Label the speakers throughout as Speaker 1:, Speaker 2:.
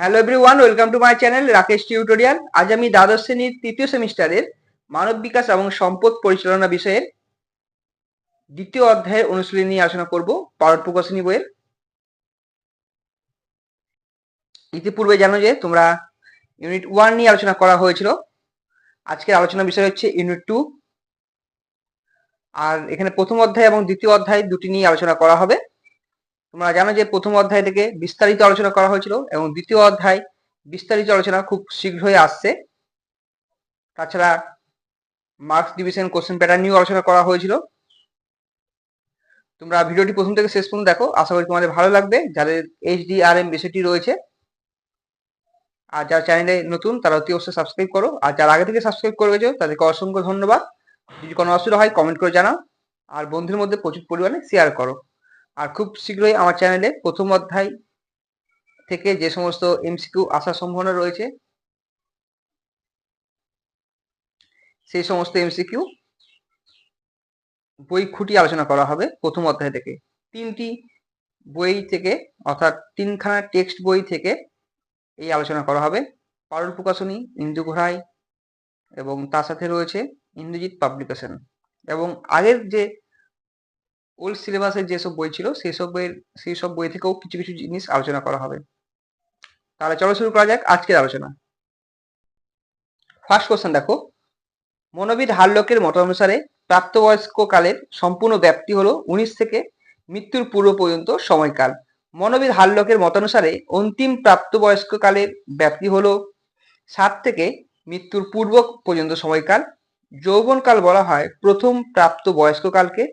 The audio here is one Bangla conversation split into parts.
Speaker 1: Hello everyone welcome to my channel Rakesh tutorial আজ আমি দ্বাদশ শ্রেণির তৃতীয় সেমিস্টারের মানব বিকাশ এবং সম্পদ পরিচালনা বিষয়ের দ্বিতীয় অধ্যায়ের অনুশীলনী নিয়ে আলোচনা করব পারদ প্রকাশনী বইয়ের। ইতিপূর্বে জানো যে তোমরা ইউনিট ওয়ান নিয়ে আলোচনা করা হয়েছিল। আজকের আলোচনা বিষয় হচ্ছে ইউনিট টু আর এখানে প্রথম অধ্যায় এবং দ্বিতীয় অধ্যায় দুটি নিয়ে আলোচনা করা হবে। তোমরা জানো যে প্রথম অধ্যায় থেকে বিস্তারিত আলোচনা করা হয়েছিল এবং দ্বিতীয় অধ্যায় বিস্তারিত আলোচনা খুব শীঘ্রই আসছে। তাছাড়া মার্কস ডিভিশন কোশ্চেন প্যাটার্ন নিয়েও আলোচনা করা হয়েছিল। তোমরা ভিডিওটি প্রথম থেকে শেষ পর্যন্ত দেখো। আশা করি তোমাদের ভালো লাগবে। যাদের এইচ ডি আর এম বিষয়টি রয়েছে, আর যারা চ্যানেলে নতুন, তারা অতি অবশ্যই সাবস্ক্রাইব করো। আর যারা আগে থেকে সাবস্ক্রাইব করে গেছো, তাদেরকে অসংখ্য ধন্যবাদ। যদি কোনো অসুবিধা হয় কমেন্ট করে জানাও। আর বন্ধুদের মধ্যে প্রচুর পরিমাণে শেয়ার করো। আর খুব শীঘ্রই আমার চ্যানেলে প্রথম অধ্যায় থেকে যে সমস্ত এমসিকিউ আসার সম্ভাবনা রয়েছে, সেই সমস্ত এমসিকিউ বই খুঁটি আলোচনা করা হবে প্রথম অধ্যায় থেকে। তিনটি বই থেকে, অর্থাৎ তিনখানা টেক্সট বই থেকে এই আলোচনা করা হবে। পারুল প্রকাশনী, ইন্দু ঘোড়াই এবং তার সাথে রয়েছে ইন্দ্রজিৎ পাবলিকেশন। এবং আগের যে ওল্ড সিলেবাসের যেসব বই ছিল সেসব বইয়ের সেই সব বই থেকেও কিছু কিছু জিনিস আলোচনা করা হবে। তাহলে চলো শুরু করা যাক আজকের আলোচনা। ফার্স্ট কোশ্চেন দেখো। মনোবিদ হারলকের মতানুসারে প্রাপ্তবয়স্ক কালের সম্পূর্ণ ব্যাপ্তি হলো উনিশ থেকে মৃত্যুর পূর্ব পর্যন্ত সময়কাল। মনোবিদ হারলকের মতানুসারে অন্তিম প্রাপ্তবয়স্ক কালের ব্যাপ্তি হলো সাত থেকে মৃত্যুর পূর্ব পর্যন্ত সময়কাল। যৌবনকাল বলা হয় প্রথম প্রাপ্ত বয়স্ককালকে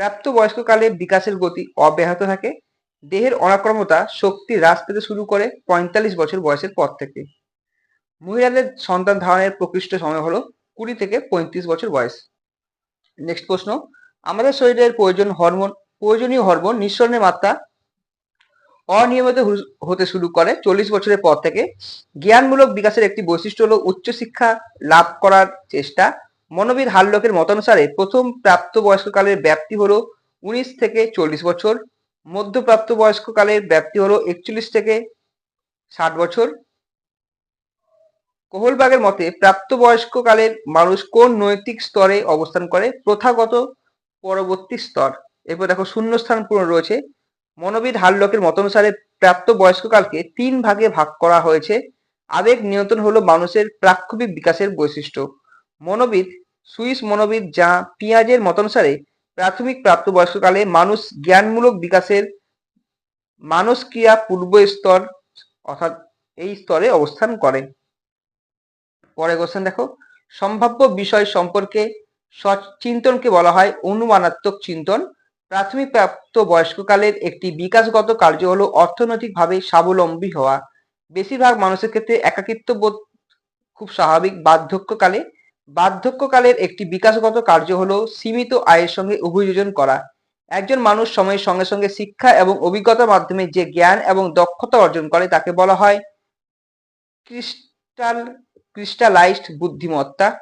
Speaker 1: প্রাপ্তবয়স্ককালে বিকাশের গতি অব্যাহত থাকে। দেহের অনাক্রমতা শক্তি হ্রাস পেতে শুরু করে পঁয়তাল্লিশ বছর বয়সের পর থেকে। মহিলাদের সন্তান ধারণের প্রকৃষ্ট সময় হলো কুড়ি থেকে পঁয়ত্রিশ বছর বয়স। নেক্সট প্রশ্ন, আমাদের শরীরের প্রয়োজন হরমোন, প্রয়োজনীয় হরমোন নিঃসরণের মাত্রা অনিয়মিত হতে শুরু করে চল্লিশ বছরের পর থেকে। জ্ঞানমূলক বিকাশের একটি বৈশিষ্ট্য হলো উচ্চশিক্ষা লাভ করার চেষ্টা। মনোবিদ হারলকের মতানুসারে প্রথম প্রাপ্তবয়স্ককালের ব্যাপ্তি হলো উনিশ থেকে চল্লিশ বছর মধ্যপ্রাপ্ত বয়স্ককালের ব্যাপ্তি হলো একচল্লিশ থেকে ষাট বছর। কোহলবাগের মতে প্রাপ্তবয়স্ককালের মানুষ কোন নৈতিক স্তরে অবস্থান করে? প্রথাগত পরবর্তী স্তর। এরপর দেখো শূন্যস্থান পূরণ রয়েছে। মনোবিদ হারলকের মতানুসারে প্রাপ্ত বয়স্ককালকে তিন ভাগে ভাগ করা হয়েছে। আবেগ নিয়ন্ত্রণ হলো মানুষের প্রাক্ষবিক বিকাশের বৈশিষ্ট্য। মনোবিদ, সুইস মনোবিদ যা পিঁয়াজের মতানুসারে প্রাথমিক প্রাপ্তবয়স্ককালে মানুষ জ্ঞানমূলক বিকাশের মানসক্রিয়া পূর্ব স্তর, অর্থাৎ এই স্তরে অবস্থান করে। পরে কোশ্চেন দেখো। সম্ভাব্য বিষয় সম্পর্কে চিন্তনকে বলা হয় অনুমানাত্মক চিন্তন। প্রাথমিক প্রাপ্ত বয়স্ককালের একটি বিকাশগত কার্য হলো অর্থনৈতিকভাবে স্বাবলম্বী হওয়া। বেশিরভাগ মানুষের ক্ষেত্রে একাকিত্ব বোধ খুব স্বাভাবিক। বার্ধক্যকালে বার্ধক্যকালের একটি বিকাশগত কার্য হলো সীমিত আয়ের সঙ্গে অভিযোজন করা। একজন মানুষ সময়ের সঙ্গে সঙ্গে শিক্ষা এবং অভিজ্ঞতার মাধ্যমে যে জ্ঞান এবং দক্ষতা অর্জন করে তাকে বলা হয় ক্রিস্টাল, ক্রিস্টালাইজড বুদ্ধিমত্তা।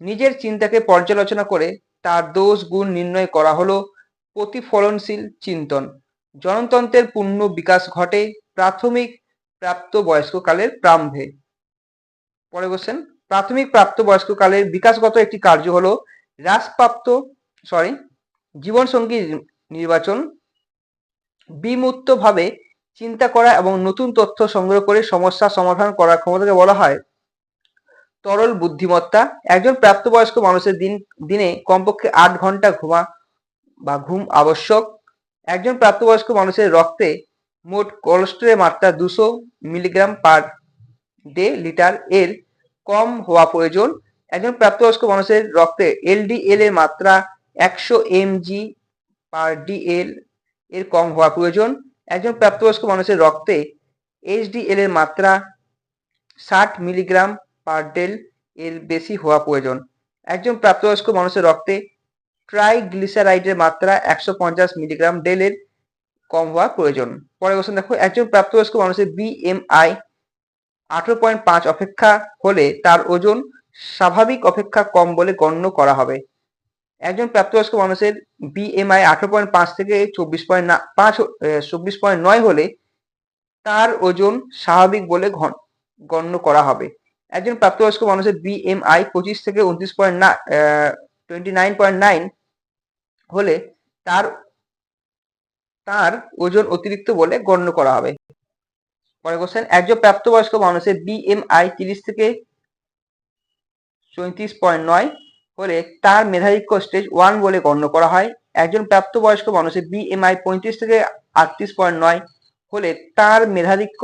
Speaker 1: নিজের চিন্তাকে পর্যালোচনা করে তার দোষ, গুণ নির্ণয় করা হলো প্রতিফলনশীল চিন্তন। জনতন্ত্রের পূর্ণ বিকাশ ঘটে প্রাথমিক প্রাপ্ত বয়স্ককালের প্রারম্ভে। পরে বলছেন প্রাথমিক প্রাপ্তবয়স্ককালের বিকাশগত একটি কার্য হলো হ্রাসপ্রাপ্ত সরি জীবনসঙ্গী নির্বাচন। বিমূর্তভাবে চিন্তা করা এবং নতুন তথ্য সংগ্রহ করে সমস্যা সমাধান করার ক্ষমতাকে বলা হয় তরল বুদ্ধিমত্তা। একজন প্রাপ্তবয়স্ক মানুষের দিন, দিনে কমপক্ষে আট ঘণ্টা ঘুমা বা ঘুম আবশ্যক। একজন প্রাপ্তবয়স্ক মানুষের রক্তে মোট কোলেস্টেরলের মাত্রা দুশো মিলিগ্রাম পার ডে লিটার। এর কম হওয়া প্রয়োজন। একজন প্রাপ্তবয়স্ক মানুষের রক্তে এলডিএল এর মাত্রা একশো এমজি পার ডিএল এর কম হওয়া প্রয়োজন। একজন প্রাপ্তবয়স্ক মানুষের রক্তে এইচডিএল এর মাত্রা ষাট মিলিগ্রাম পার ডেল এর বেশি হওয়া প্রয়োজন। একজন প্রাপ্তবয়স্ক মানুষের রক্তে ট্রাইগ্লিসারাইডের মাত্রা একশো পঞ্চাশ মিলিগ্রাম ডেলের কম হওয়া প্রয়োজন। পরে কোশ্চেন দেখো, একজন প্রাপ্তবয়স্ক মানুষের বিএমআই আঠারো পয়েন্ট পাঁচ অপেক্ষা হলে তার ওজন স্বাভাবিক অপেক্ষা কম বলে গণ্য করা হবে। একজন প্রাপ্তবয়স্ক মানুষের বিএমআই আঠারো পয়েন্ট পাঁচ থেকে চব্বিশ পয়েন্ট পাঁচ চব্বিশ পয়েন্ট নয় হলে তার ওজন স্বাভাবিক বলে গণ্য করা হবে। একজন প্রাপ্তবয়স্ক মানুষের বিএমআই পঁচিশ থেকে উনত্রিশ পয়েন্ট না টোয়েন্টি নাইন পয়েন্ট নাইন হলে তার তার ওজন অতিরিক্ত বলে গণ্য করা হবে। পরে কোশ্চেন একজন প্রাপ্তবয়স্ক মানুষের বিএমআই তিরিশ থেকে চৌত্রিশ পয়েন্ট নয় হলে তার মেধারিক্য স্টেজ ওয়ান বলে গণ্য করা হয়। একজন প্রাপ্তবয়স্ক মানুষের বিএমআই পঁয়ত্রিশ থেকে আটত্রিশ পয়েন্ট নয় হলে তার মেধারিক্য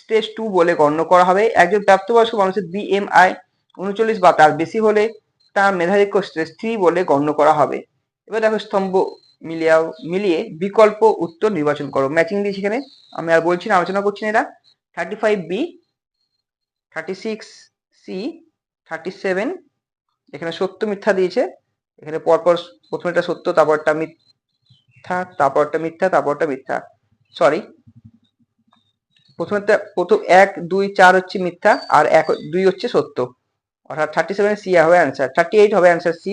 Speaker 1: স্টেজ টু বলে গণ্য করা হবে। একজন প্রাপ্তবয়স্ক মানুষের বিএমআই উনচল্লিশ বা তার বেশি হলে তার মেধারিক্য স্টেজ থ্রি বলে গণ্য করা হবে। এবার দেখো স্তম্ভ মিলিয়ে মিলিয়ে বিকল্প উত্তর নির্বাচন করো। ম্যাচিং দিয়েছি এখানে। আমি আর বলছি না, আলোচনা করছি না এটা। Thirty five B thirty six C thirty seven এখানে সত্য মিথ্যা দিয়েছে। এখানে পরপর প্রথমে প্রথমেটা সত্য, তারপরটা মিথ্যা তারপরটা মিথ্যা তারপরটা মিথ্যা। সরি প্রথমেটা প্রথম এক, দুই, চার হচ্ছে মিথ্যা, আর এক, দুই হচ্ছে সত্য। অর্থাৎ থার্টি সেভেন সি হবে অ্যান্সার থার্টি এইট হবে answer C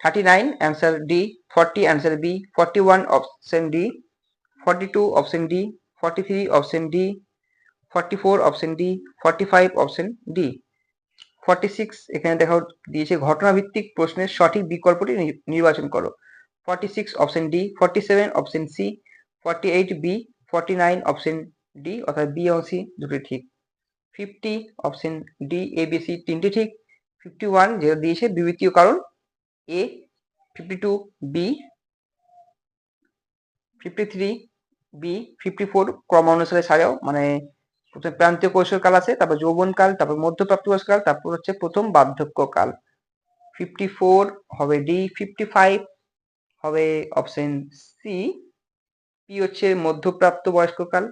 Speaker 1: thirty nine answer D forty answer B forty one option D forty two option D forty three option D forty four option D five option D six এখানে দেখা দিয়েছে ঘটনাভিত্তিক প্রশ্নের সঠিক বিকল্পটি নির্বাচন করো। Forty six option D forty seven option C forty eight B forty nine option D অর্থাৎ বি এবং সি দুটি ঠিক। Fifty option D A B C তিনটি ঠিক। ফিফটি ওয়ান যেটা দিয়েছে বিবৃতীয় কারণ A fifty two B fifty three B fifty four ক্রমানুসারে সাজাও। মানে প্রথমে প্রান্তীয় কৈশোরকাল আছে, তারপর যৌবনকাল তারপর মধ্যপ্রাপ্তবয়স্ককাল তারপর হচ্ছে প্রথম বার্ধক্যকাল ফিফটি ফোর হবে ডি ফিফটি ফাইভ হবে অপশন সি পি হচ্ছে মধ্যপ্রাপ্ত বয়স্ককাল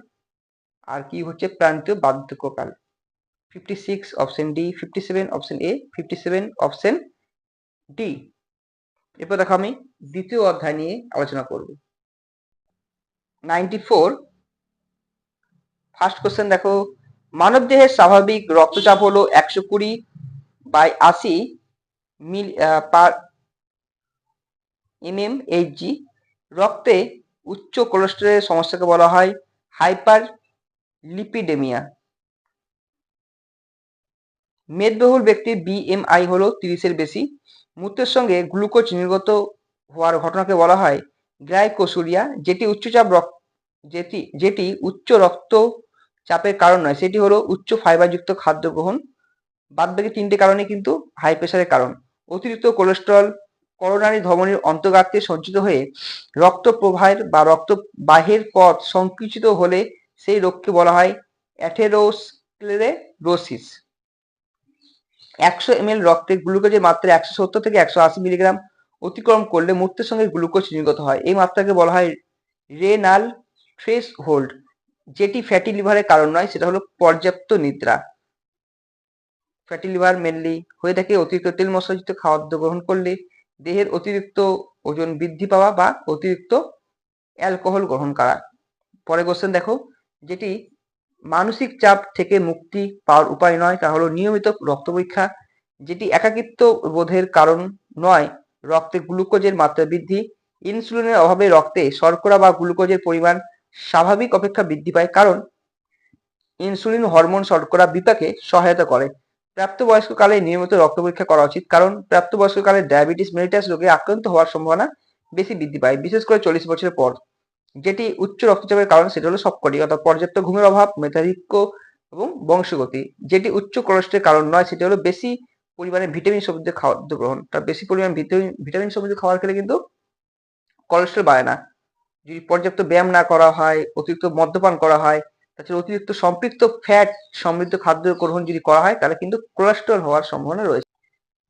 Speaker 1: আর কি হচ্ছে প্রান্তীয় বার্ধক্যকাল fifty six option D fifty seven option A fifty seven option D এরপর দেখো আমি দ্বিতীয় অধ্যায় নিয়ে আলোচনা করব। নাইনটি ফোর ফার্স্ট কোশ্চেন দেখো, মানব দেহের স্বাভাবিক রক্তচাপ হলো একশো কুড়ি বাই আশি মিল পার এমএম এইচজি রক্তে উচ্চ কোলেস্টেরলের সমস্যাকে বলা হয় হাইপার লিপিডেমিয়া মেদবহুল ব্যক্তির বিএমআই হলো তিরিশের বেশি। মূত্রের সঙ্গে গ্লুকোজ নির্গত হওয়ার ঘটনাকে বলা হয় গ্লাইকোসুরিয়া, যেটি উচ্চচাপ রক্ত যেটি যেটি উচ্চ রক্ত চাপের কারণ নয়, সেটি হলো উচ্চ ফাইবারযুক্ত খাদ্য গ্রহণ। বাদ বাকি তিনটে কারণে কিন্তু হাই প্রেশারের কারণ। অতিরিক্ত কোলেস্টেরল করোনারি ধমনির অন্তর্গাত্রে সঞ্চিত হয়ে রক্ত প্রবাহের বা রক্ত বাহের পথ সংকুচিত হলে সেই রোগকে বলা হয় অ্যাথেরোস্ক্লেরোসিস একশো এমএল রক্তে গ্লুকোজের মাত্রা একশো সত্তর থেকে একশো আশি মিলিগ্রাম অতিক্রম করলে মূত্রের সঙ্গে গ্লুকোজ নির্গত হয়। এই মাত্রাকে বলা হয় রেনাল থ্রেস হোল্ড, যেটি ফ্যাটি লিভারের কারণ নয়, সেটা হলো পর্যাপ্ত নিদ্রা। ফ্যাটি লিভার মেনলি হয়ে থাকে অতিরিক্ত তেল মশলাযুক্ত খাদ্য গ্রহণ করলে দেহের অতিরিক্ত ওজন বৃদ্ধি পাওয়া বা অতিরিক্ত অ্যালকোহল গ্রহণ করা। পরে কোশ্চেন দেখো, যেটি মানসিক চাপ থেকে মুক্তি পাওয়ার উপায় নয়, তা হলো নিয়মিত রক্ত পরীক্ষা, যেটি একাকিত্ব বোধের কারণ নয়। রক্তে গ্লুকোজের মাত্রা বৃদ্ধি, ইনসুলিনের অভাবে রক্তে শর্করা বা গ্লুকোজের পরিমাণ স্বাভাবিক অপেক্ষা বৃদ্ধি পায়, কারণ ইনসুলিন হরমোন শর্করা বিপাকে সহায়তা করে। প্রাপ্তবয়স্ককালে নিয়মিত রক্ত পরীক্ষা করা উচিত, কারণ প্রাপ্তবয়স্ককালে ডায়াবেটিস মেলিটাস রোগে আক্রান্ত হওয়ার সম্ভাবনা বেশি বৃদ্ধি পায়, বিশেষ করে চল্লিশ বছরের পর। যেটি উচ্চ রক্তচাপের কারণ সেটা হলো সবকটি অর্থাৎ পর্যাপ্ত ঘুমের অভাব মেধাধিক্য এবং বংশগতি। যেটি উচ্চ কোলেস্ট্রলের কারণ নয়, সেটি হলো বেশি পরিমাণে ভিটামিন সমৃদ্ধ খাদ্য গ্রহণ। তার বেশি পরিমাণ ভিটামিন ভিটামিন সমৃদ্ধ খাবার খেলে কিন্তু কোলেস্ট্রল বাড়ে না। যদি পর্যাপ্ত ব্যায়াম না করা হয়, অতিরিক্ত মদ্যপান করা হয়, তাছাড়া অতিরিক্ত সম্পৃক্ত ফ্যাট সমৃদ্ধ খাদ্য গ্রহণ যদি করা হয়, তাহলে কিন্তু কোলেস্ট্রল হওয়ার সম্ভাবনা রয়েছে।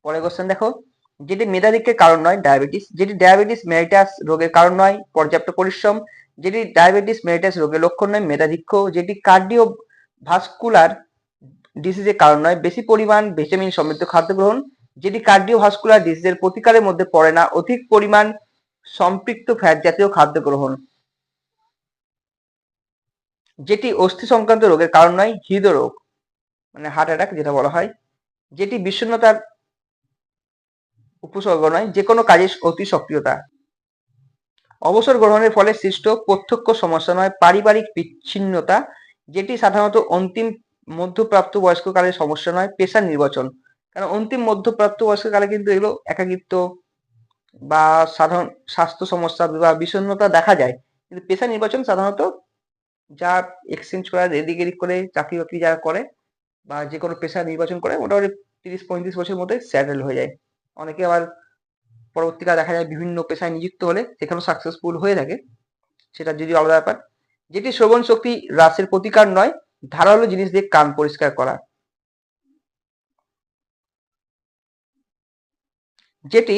Speaker 1: পরের কোশ্চেন দেখো। যেটি মেধারিক্যের কারণ নয় ডায়াবেটিস যেটি ডায়াবেটিস মেলিটাস রোগের কারণ নয়, পর্যাপ্ত পরিশ্রম। যেটি ডায়াবেটিস মেরিটাস রোগের লক্ষণ নয় মেধাধিক্য যেটি কার্ডিও ভাস্কুলার ডিসিজের কারণ নয়, বেশি পরিমাণ ভিটামিন সমৃদ্ধ খাদ্য গ্রহণ। যেটি কার্ডিও ভাস্কুলার ডিসিজের প্রতিকারের মধ্যে পড়ে না, অধিক পরিমাণ সম্পৃক্ত ফ্যাট জাতীয় খাদ্য গ্রহণ। যেটি অস্থি সংক্রান্ত রোগের কারণ নয়, হৃদরোগ মানে হার্ট অ্যাটাক যেটা বলা হয়। যেটি বিষণ্ণতার উপসর্গ নয় যে কোনো কাজের অতি সক্রিয়তা। অবসর গ্রহণের ফলে সৃষ্ট প্রত্যক্ষ সমস্যা নয়, পারিবারিক বিচ্ছিন্নতা, যেটি সাধারণত অন্তিম মধ্যপ্রাপ্ত বয়স্ককালের সমস্যা নয় পেশা নির্বাচন। কারণ অন্তিম মধ্যপ্রাপ্ত বয়স্ককালে কিন্তু এগুলো একাকিত্ব বা সাধারণ স্বাস্থ্য সমস্যা বা বিষণ্ণতা দেখা যায়। কিন্তু পেশা নির্বাচন সাধারণত যা এক্সচেঞ্জ করার এদিক এদিক করে, চাকরি বাকরি যারা করে বা যে কোনো পেশা নির্বাচন করে, মোটামুটি তিরিশ পঁয়ত্রিশ বছরের মধ্যে স্যাটেল হয়ে যায়। অনেকে আবার পরবর্তীকালে দেখা যায় বিভিন্ন পেশায় নিযুক্ত হলে সেখানেও সাকসেসফুল হয়ে থাকে। সেটা যদি আলাদা ব্যাপার। যেটি শ্রবণ শক্তি হ্রাসের প্রতিকার নয়, ধারালো জিনিস দিয়ে কান পরিষ্কার করা। যেটি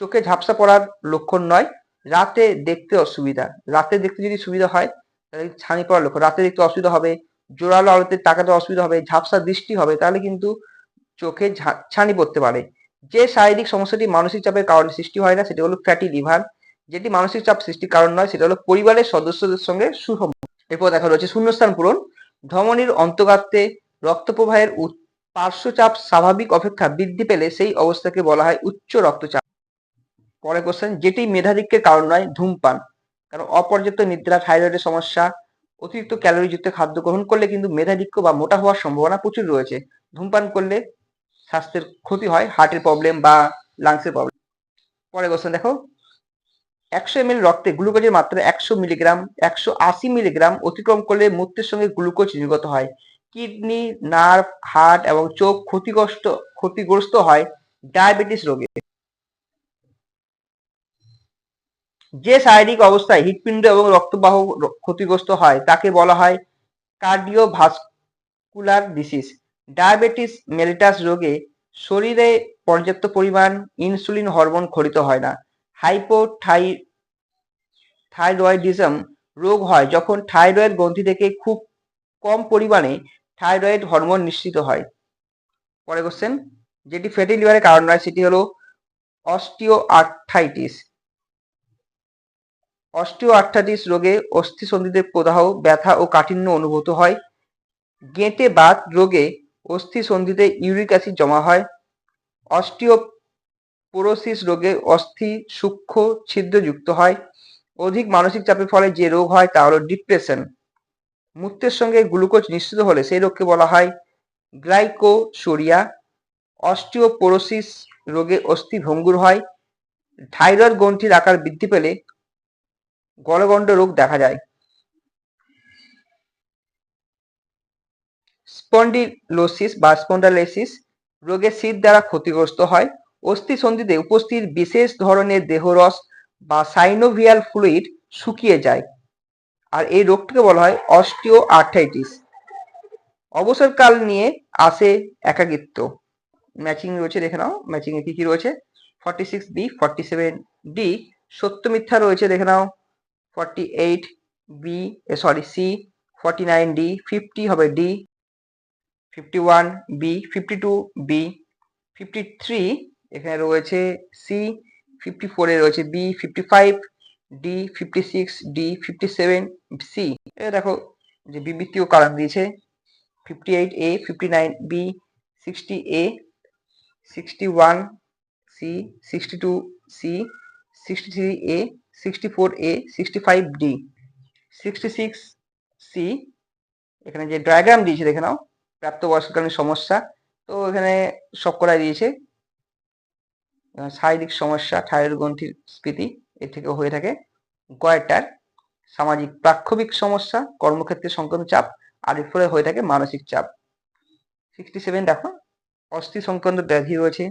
Speaker 1: চোখে ঝাপসা পড়ার লক্ষণ নয়, রাতে দেখতে অসুবিধা। রাতে দেখতে যদি সুবিধা হয়, তাহলে ছানি পড়ার লক্ষণ। রাতে দেখতে অসুবিধা হবে, জোরালো আলোতে তাকাতে অসুবিধা হবে, ঝাপসা দৃষ্টি হবে, তাহলে কিন্তু চোখে ছানি পড়তে পারে। যে শারীরিক সমস্যাটি মানসিক চাপের কারণে সৃষ্টি হয় না, সেটা হলো ফ্যাটি লিভার যেটি মানসিক চাপ সৃষ্টির কারণ নয়, সেটা হলো পরিবারের সদস্যদের সঙ্গে সুসম্পর্ক এরপর দেখা রয়েছে শূন্যস্থান পূরণ। ধমনির অন্তর্গাত্রে রক্ত প্রবাহের পার্শ্বচাপ স্বাভাবিক অপেক্ষা বৃদ্ধি পেলে সেই অবস্থাকে বলা হয় উচ্চ রক্তচাপ। পরে কোশ্চেন যেটি মেধাধিক্যের কারণ নয়, ধূমপান। কারণ অপর্যাপ্ত নিদ্রা, থাইরয়েডের সমস্যা, অতিরিক্ত ক্যালোরিযুক্ত খাদ্য গ্রহণ করলে কিন্তু মেধাধিক্য বা মোটা হওয়ার সম্ভাবনা প্রচুর রয়েছে। ধূমপান করলে স্বাস্থ্যের ক্ষতি হয় হার্টের প্রবলেম বা লাংসের প্রবলেম পরে কোশ্চেন দেখো। একশো এম রক্তে গ্লুকোজের মাত্রা একশো মিলিগ্রাম একশো আশি মিলিগ্রাম অতিক্রম করলে মূত্রের সঙ্গে গ্লুকোজ নির্গত হয়। কিডনি নার্ভ হার্ট এবং চোখ ক্ষতিগ্রস্ত ক্ষতিগ্রস্ত হয় ডায়াবেটিস রোগে। যে শারীরিক অবস্থায় হৃৎপিণ্ড এবং রক্তবাহ ক্ষতিগ্রস্ত হয়, তাকে বলা হয় কার্ডিওভাস্কুলার ডিসিজ ডায়াবেটিস মেলিটাস রোগে শরীরে পর্যাপ্ত পরিমাণ ইনসুলিন হরমোন খরিত হয় না। হাইপোথাই থাইরয়েডিজম রোগ হয় যখন থাইরয়েড গ্রন্থি থেকে খুব কম পরিমাণে থাইরয়েড হরমোন নিশ্চিত হয়। পরে কোশ্চেন যেটি ফ্যাটি লিভারের কারণ নয়, সেটি হলো অস্টিও আর্থাইটিস অস্টিও আর্থাইটিস রোগে অস্থিসন্ধিতে প্রদাহ, ব্যথা ও কাঠিন্য অনুভূত হয়। গেঁটে বাত রোগে অস্থিসন্ধিতে ইউরিক অ্যাসিড জমা হয়। অস্টিওপোরোসিস রোগে অস্থি, সূক্ষ্ম, ছিদ্রযুক্ত হয়। অধিক মানসিক চাপের ফলে যে রোগ হয় তা হলো ডিপ্রেশন। মূত্রের সঙ্গে গ্লুকোজ নিশ্চিত হলে সেই রোগকে বলা হয় গ্লাইকোসোরিয়া। অস্টিওপোরোসিস রোগে অস্থি ভঙ্গুর হয়। থাইরয়েড গ্রন্থির আকার বৃদ্ধি পেলে গলগণ্ড রোগ দেখা যায়। স্পন্ডিলোসিস বা স্পন্ডালাইসিস রোগের শীত দ্বারা ক্ষতিগ্রস্ত হয়। অস্থি সন্ধিতে উপস্থিত বিশেষ ধরনের দেহরস বা সাইনোভিয়াল ফ্লুইড শুকিয়ে যায় আর এই রোগটিকে বলা হয় অস্টিও আর্থাইটিস অবসরকাল নিয়ে আসে একাকিত্ব। ম্যাচিং রয়েছে, দেখে নাও ম্যাচিং এ কি কি রয়েছে? Forty six B forty seven D সত্য মিথ্যা রয়েছে, দেখে নাও। Forty eight B sorry C forty nine D fifty হবে D fifty one B fifty two B fifty three এখানে রয়েছে সি ফিফটি ফোরে রয়েছে B fifty five D fifty six D fifty seven C দেখো যে বিবৃতিও কারণ দিয়েছে। Fifty eight A fifty nine B sixty A sixty one C sixty two C sixty three A sixty four A sixty five D sixty six C এখানে যে ডায়াগ্রাম দিয়েছে, দেখে নাও। প্রাপ্তবয়স্ককালীন সমস্যা, তো এখানে সব করাই দিয়েছে। শারীরিক সমস্যা থাইরয়েড গ্রন্থির স্ফীতি এর থেকেও হয়ে থাকে। গয়টার, সামাজিক প্রাক্ষবিক সমস্যা, কর্মক্ষেত্রে সংক্রান্ত চাপ, আর এর ফলে হয়ে থাকে মানসিক চাপ। সিক্সটি সেভেন দেখো, অস্থি সংক্রান্ত ব্যাধি রয়েছে।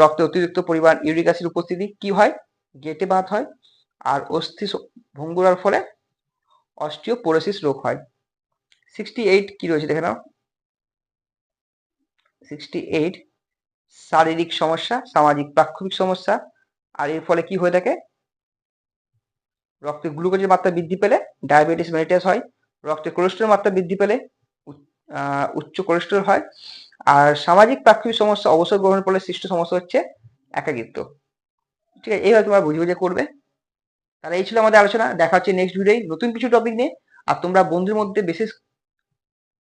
Speaker 1: রক্তে অতিরিক্ত পরিমাণ ইউরিক অ্যাসিড উপস্থিতি কি হয়? গেটে বাত হয়, আর অস্থি ভঙ্গুরার ফলে অস্টিওপোরোসিস রোগ হয়। সিক্সটি এইট কি রয়েছে দেখে নাও। সিক্সটি এইট শারীরিক সমস্যা, সামাজিক প্রাক্ষবিক সমস্যা, আর এর ফলে কি হয়ে থাকে? রক্তে গ্লুকোজের মাত্রা বৃদ্ধি পেলে, ডায়াবেটিস মেলিটাস হয়, রক্তে কোলেস্ট্রল মাত্রা বৃদ্ধি পেলে, উচ্চ কোলেস্ট্রল হয়, আর সামাজিক প্রাক্ষবিক সমস্যা অবসর গ্রহণের ফলে সৃষ্ট সমস্যা হচ্ছে একাকিত্ব। ঠিক আছে, এইভাবে তোমরা বুঝে বুঝে করবে। তাহলে এই ছিল আমাদের আলোচনা, দেখা হচ্ছে নেক্সট ভিডিও নতুন কিছু টপিক নিয়ে, আর তোমরা বন্ধুর মধ্যে বেশি,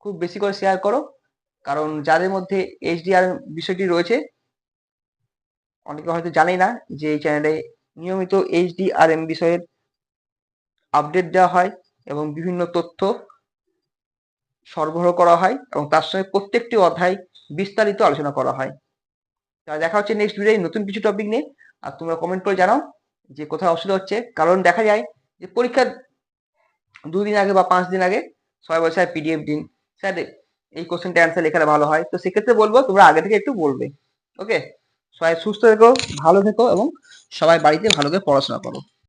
Speaker 1: খুব বেশি করে শেয়ার করো। কারণ যাদের মধ্যে এইচডিআর বিষয়টি রয়েছে, অনেকে হয়তো জানেই না যে এই চ্যানেলে নিয়মিত এইচডিআরএম বিষয়ের আপডেট দেওয়া হয় এবং বিভিন্ন তথ্য সরবরাহ করা হয় এবং তার সঙ্গে প্রত্যেকটি অধ্যায় বিস্তারিত আলোচনা করা হয়। তা দেখা হচ্ছে নেক্সট ভিডিও নতুন কিছু টপিক নিয়ে। আর তোমরা কমেন্ট করে জানাও যে কোথায় অসুবিধা হচ্ছে। কারণ দেখা যায় যে পরীক্ষার দুদিন আগে বা পাঁচ দিন আগে বলছে স্যার পিডিএফ দিন। স্যার এই কোশ্চেনটা অ্যান্সার লেখালে ভালো হয়। তো সেক্ষেত্রে বলব, তোমরা আগে থেকে একটু বলবে। ওকে সবাই সুস্থ থেকো, ভালো থেকো এবং সবাই বাড়িতে ভালো করে পড়াশোনা করো।